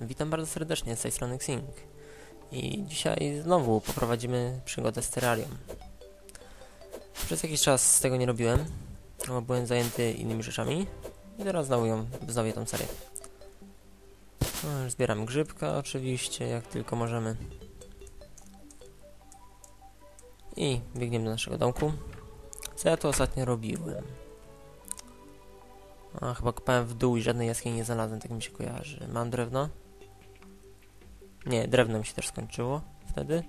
Witam bardzo serdecznie z tej strony Xing. I dzisiaj znowu poprowadzimy przygodę z Terrarium. Przez jakiś czas tego nie robiłem, bo byłem zajęty innymi rzeczami. I teraz znowu ją, wznowię tą serię. No, zbieram grzybka oczywiście, jak tylko możemy. I biegniemy do naszego domku. Co ja tu ostatnio robiłem? A, chyba kopałem w dół i żadnej jaskini nie znalazłem, tak mi się kojarzy. Mam drewno? Nie, drewno mi się też skończyło wtedy.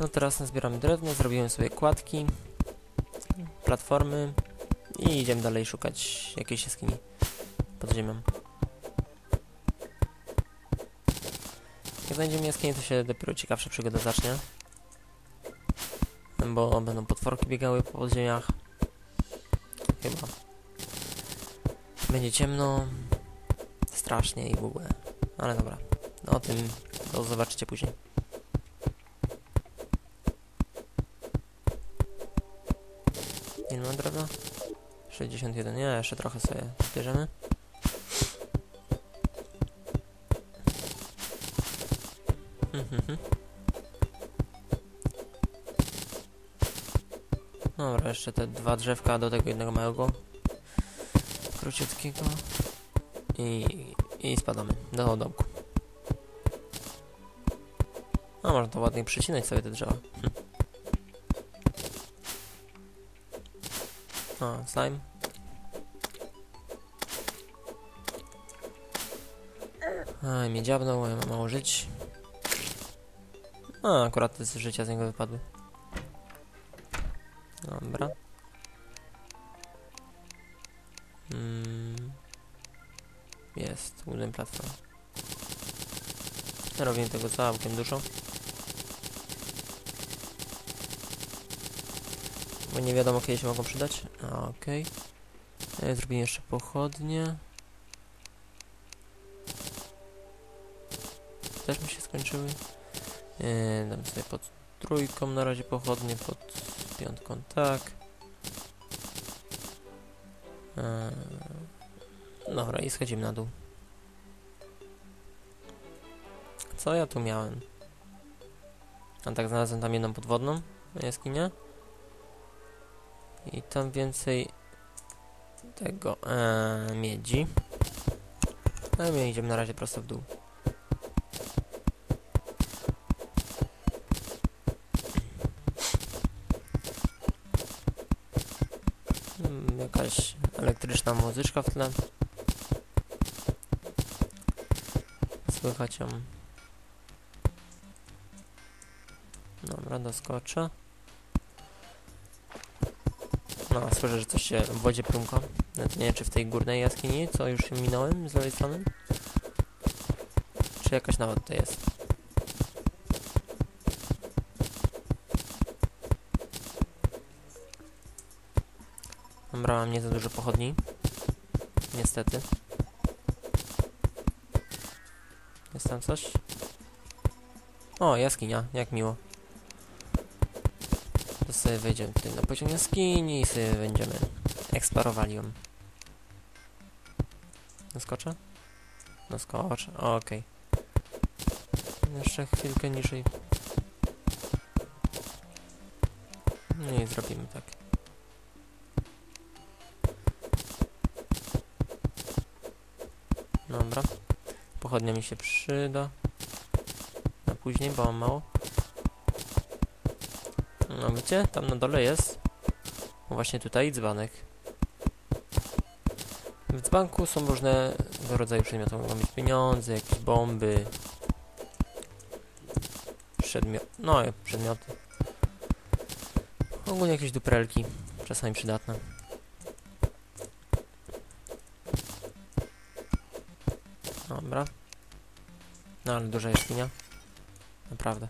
No teraz zbieramy drewno, zrobiłem sobie kładki, platformy i idziemy dalej szukać jakiejś jaskini pod ziemią. Jak znajdziemy jaskinię, to się dopiero ciekawsza przygoda zacznie. Bo będą potworki biegały po podziemiach. Chyba. Będzie ciemno, strasznie i w ogóle. Ale dobra, no, tym to zobaczycie później. Ile mam drewna? 61, nie, jeszcze trochę sobie bierzemy. Mhm. Dobra, jeszcze te dwa drzewka do tego jednego małego. Króciutkiego. I, i spadamy do domku. A można to ładnie przycinać sobie te drzewa. Hm. O, slime. Aj, mnie dziabnął, ja mam mało żyć. A, akurat z życia z niego wypadły. Dobra. Mm. Jest, wooden platform. Robię tego całkiem dużo. Bo nie wiadomo kiedy się mogą przydać. Okej. Okay. Zrobię jeszcze pochodnie. Też mi się skończyły. Yy, dam sobie pod trójką na razie pochodnie, pod piątką tak. Yy. Dobra, i schodzimy na dół. Co ja tu miałem? A tak znalazłem tam jedną podwodną jaskinię. I tam więcej tego ee, miedzi. A my idziemy na razie prosto w dół. Hmm, jakaś elektryczna muzyczka w tle. Słychać ją. Dobra, doskoczę. No, słyszę, że coś się w wodzie prumka. Nawet nie wiem, czy w tej górnej jaskini, co już minąłem z lewej strony. Czy jakaś nawet to jest. Dobra, mam nie za dużo pochodni. Niestety. Jest tam coś? O, jaskinia, jak miło. Sobie wejdziemy tutaj na poziom jaskini i sobie będziemy eksplorowali ją. Doskoczę? Doskoczę, okej. Okay. Jeszcze chwilkę niżej. No i zrobimy tak. Dobra. Pochodnia mi się przyda. Na później, bo mam mało. No widzicie? Tam na dole jest. Właśnie tutaj dzbanek. W dzbanku są różne rodzaju przedmioty. Mogą być pieniądze, jakieś bomby. Przedmiot... No, przedmioty. Ogólnie jakieś duprelki. Czasami przydatne. Dobra. No ale duża jaskinia. Naprawdę.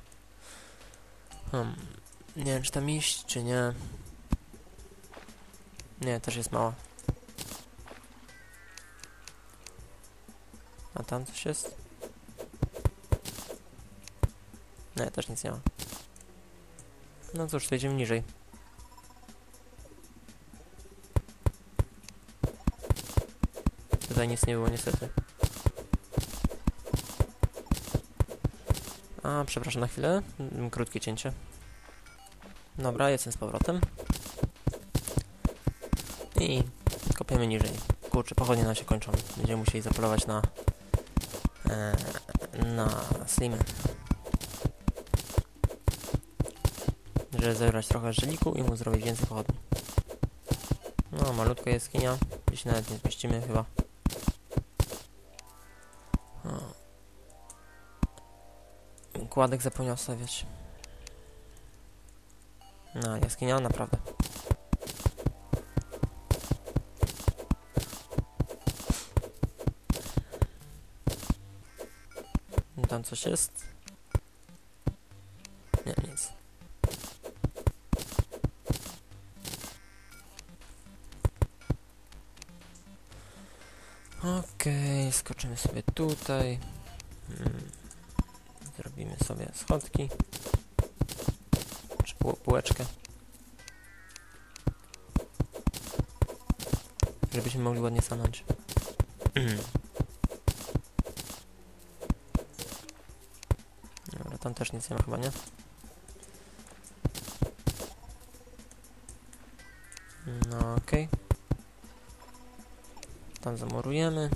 Hmm. Nie wiem, czy tam iść, czy nie. Nie, też jest mała. A tam coś jest? Nie, też nic nie ma. No cóż, to idziemy niżej. Tutaj nic nie było niestety. A, przepraszam na chwilę. Mm, Krótkie cięcie. Dobra, jestem z powrotem. I kopiemy niżej. Kurczę, pochodnie nam się kończą. Będziemy musieli zapolować na... E, na slimy. Żeby zebrać trochę żeliku i mu zrobić więcej pochodni. No, malutka jaskinia. Gdzieś nawet nie zmieścimy chyba. Kładek zapomniał stawiać. No, jaskinia naprawdę. Tam coś jest? Nie, nic. Okej, skoczymy sobie tutaj. Hmm. Zrobimy sobie schodki. Półeczkę. Żebyśmy mogli ładnie stanąć. Dobra, tam też nic nie ma chyba, nie? No okej. Tam zamurujemy.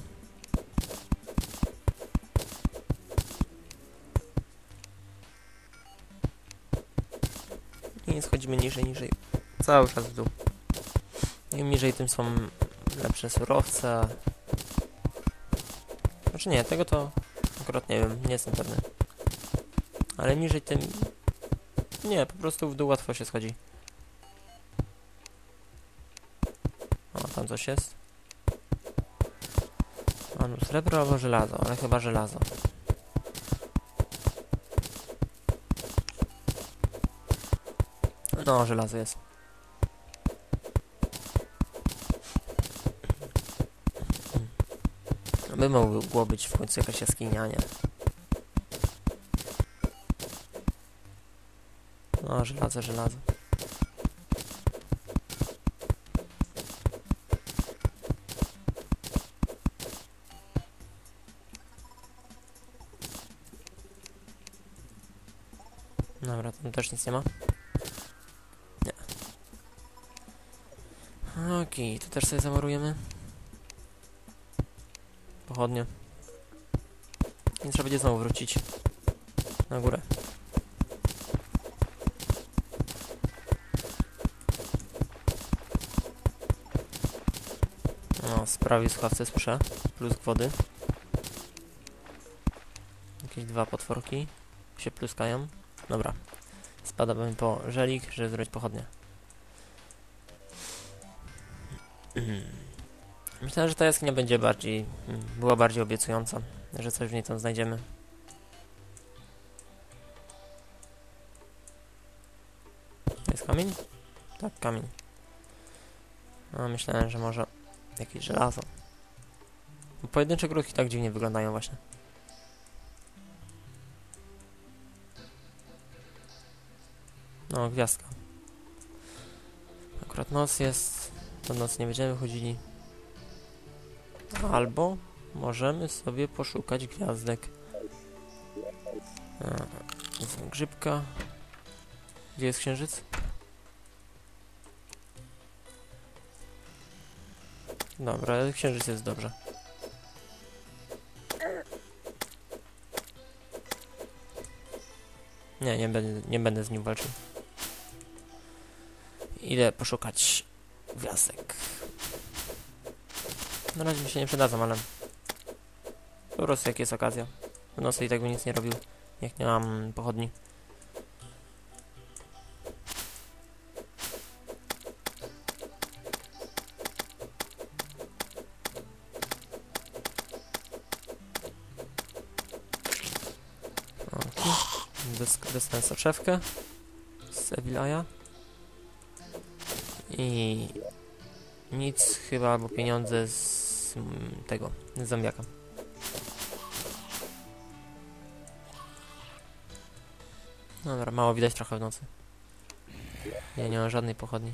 I schodzimy niżej, niżej. Cały czas w dół. Im niżej, tym są lepsze surowce. Znaczy nie, tego to akurat nie wiem, nie jestem pewny. Ale niżej tym... Nie, po prostu w dół łatwo się schodzi. O, tam coś jest. No, srebro albo żelazo, ale chyba żelazo. No, żelazo jest. By mogło być w końcu jakaś jaskinia, nie? No, żelazo, żelazo. Dobra, tam też nic nie ma. Nie. Okej, to też sobie zamurujemy. Pochodnie. I trzeba będzie znowu wrócić na górę. No, sprawi słuchawce słyszę. Plus wody. Jakieś dwa potworki się pluskają. Dobra. Spadamy po żelik, żeby zrobić pochodnie. Myślę, że ta jaskinia będzie bardziej... mm, była bardziej obiecująca, że coś w niej tam znajdziemy. Jest kamień? Tak, kamień. No, myślałem, że może jakieś żelazo. Pojedyncze kruki tak dziwnie wyglądają właśnie. No, gwiazdka. Akurat noc jest. Do nocy nie będziemy chodzili. Albo możemy sobie poszukać gwiazdek. E, grzybka. Gdzie jest księżyc? Dobra, księżyc jest dobrze. Nie, nie będę, nie będę z nim walczył. Idę poszukać gwiazdek. Na razie mi się nie przydadzą, ale po prostu jak jest okazja. Nocy i tak bym nic nie robił, jak nie mam pochodni. Okay. Dostałem soczewkę z Sevillaja. I nic chyba, albo pieniądze z mm, tego, z zombiaka. No Dobra, mało widać trochę w nocy. Ja nie mam żadnej pochodni.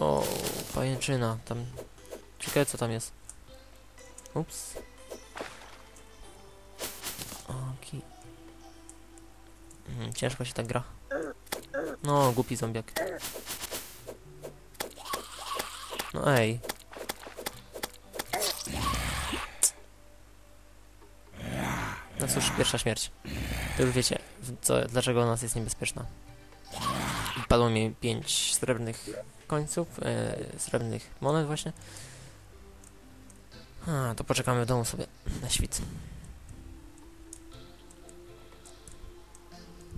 O, pajęczyna, tam... Ciekawe co tam jest. Ups. Mhm, ciężko się tak gra. No, głupi zombiak. No ej. No cóż, pierwsza śmierć. To już wiecie, co, dlaczego ona jest niebezpieczna. Padło mi pięć srebrnych końców, e, srebrnych monet właśnie. A, to poczekamy w domu sobie na świt.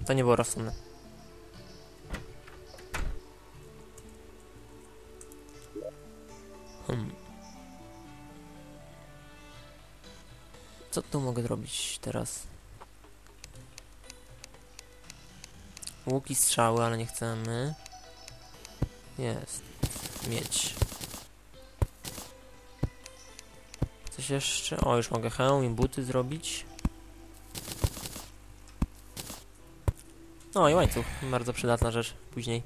To nie było rozsądne. Co tu mogę zrobić teraz? Łuki, strzały, ale nie chcemy. Jest. Mieć. Coś jeszcze? O, już mogę hełm i buty zrobić. No i łańcuch. Bardzo przydatna rzecz później.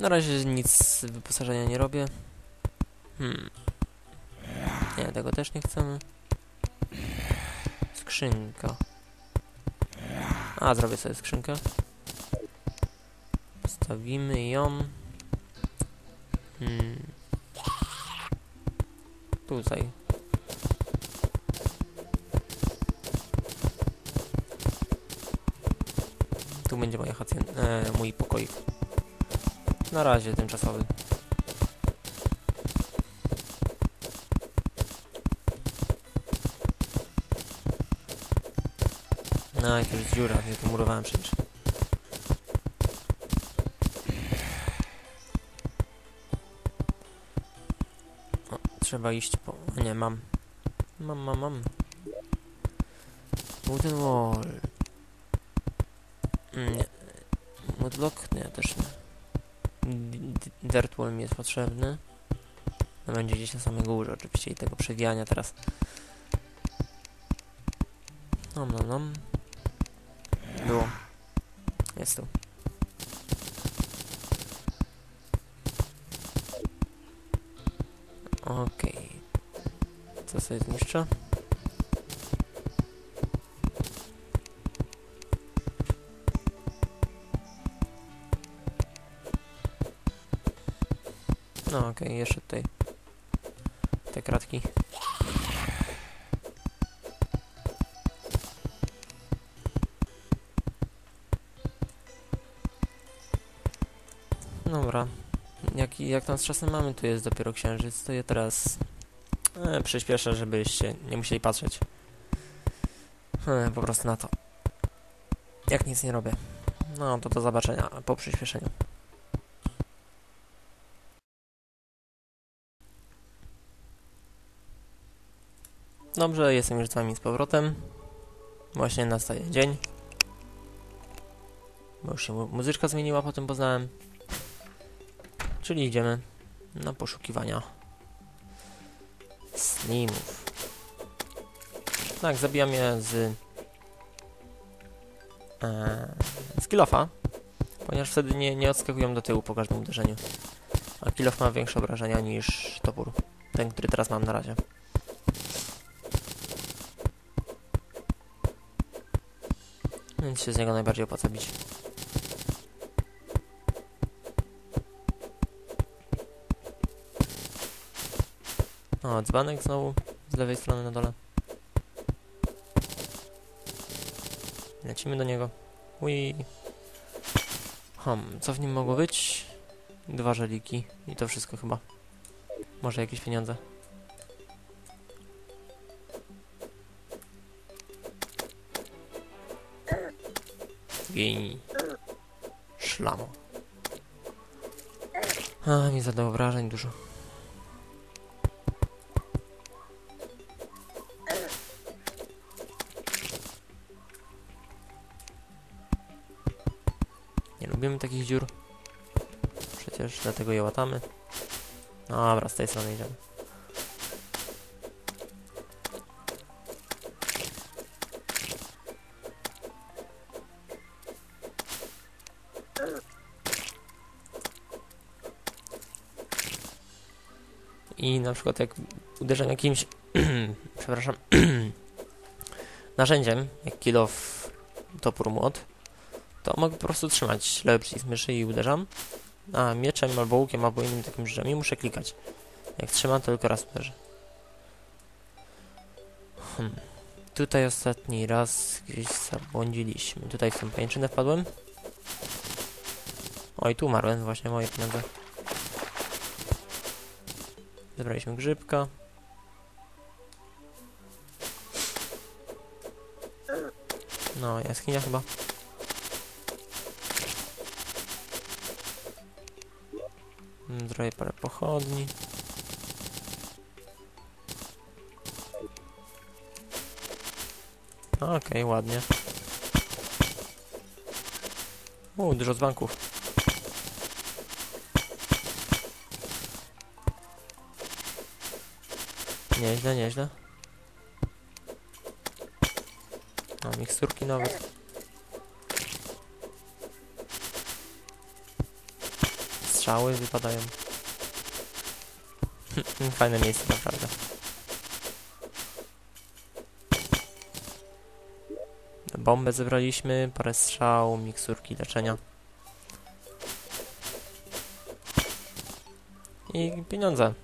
Na razie nic z wyposażenia nie robię. Hmm. Nie, tego też nie chcemy. Skrzynka. A, zrobię sobie skrzynkę. Stawimy ją. Hmm. Tutaj. Tu będzie moja hacjen, e, mój pokoik. Na razie tymczasowy. No i to jest dziura, ja to murowałem przecież. O, trzeba iść po... Nie, mam. Mam, mam, mam. Wooden wall. Mm, Nie. Woodblock? Nie, też nie. D- Dirt wall mi jest potrzebny. No będzie gdzieś na samej górze oczywiście i tego przewijania teraz. Nom nom nom. Było. Jest tu. Okej. Co sobie zniszczę? Okej, jeszcze tutaj te kratki. Dobra. Jak, jak tam z czasem mamy, tu jest dopiero księżyc, to ja teraz e, przyspieszę, żebyście nie musieli patrzeć. E, po prostu na to. Jak nic nie robię. No, to do zobaczenia po przyspieszeniu. Dobrze, jestem już z wami z powrotem. Właśnie nastaje dzień. Bo już się mu- muzyczka zmieniła, potem poznałem. Czyli idziemy na poszukiwania slimów. Tak, zabijam je z e, z kilofa, ponieważ wtedy nie, nie odskakują do tyłu po każdym uderzeniu. A kilof ma większe obrażenia niż topór. Ten, który teraz mam na razie. Więc się z niego najbardziej opłaca bić. O, dzbanek znowu z lewej strony na dole. Lecimy do niego. Ui. Hmm, co w nim mogło być? Dwa żeliki i to wszystko chyba. Może jakieś pieniądze. Gej. Szlamo. A, mi zadał wrażeń dużo. Nie lubimy takich dziur. Przecież dlatego je łatamy. Dobra, z tej strony idziemy. I na przykład jak uderzam jakimś, przepraszam, narzędziem, jak kill of topór młot, to mogę po prostu trzymać lewy przycisk myszy i uderzam, a mieczem albo łukiem albo innym takim rzeczami muszę klikać. Jak trzymam, to tylko raz uderzę. Hmm. Tutaj ostatni raz gdzieś zabłądziliśmy. Tutaj w tą pajęczynę wpadłem. Oj, tu umarłem, właśnie moje pieniądze. Zebraliśmy grzybka. No, jaskinia chyba. Mm, Zrobię parę pochodni. Okej, ładnie. U, dużo dzbanków. Nieźle, nieźle. O, miksturki nawet. Strzały wypadają. Fajne miejsce, naprawdę. Bombę zebraliśmy, parę strzał, miksurki leczenia. I pieniądze.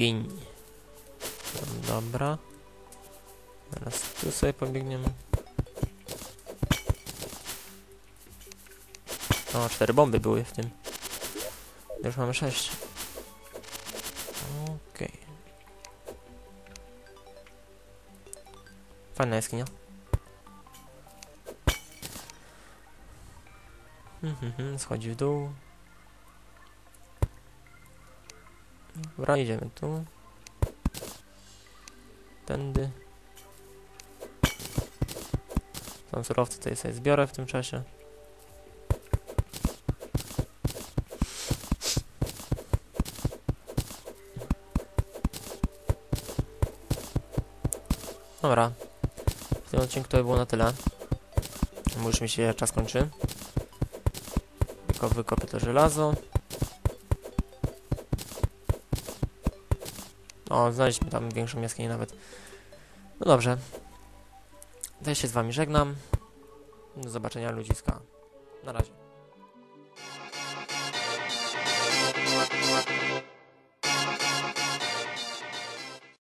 Gin. Dobra. Teraz tu sobie pobiegniemy. O, cztery bomby były w tym. Już mamy sześć. Okej. Fajna jaskinia. Mhm, mhm, schodzi w dół. Dobra, idziemy tu. Tędy. Są surowce, tutaj sobie zbiorę w tym czasie. Dobra. W tym odcinku to by było na tyle. Bo już mi się czas kończy. Tylko wykopię to żelazo. O, znaleźliśmy tam większą jaskinię nawet. No dobrze. Ja się z wami żegnam. Do zobaczenia ludziska. Na razie.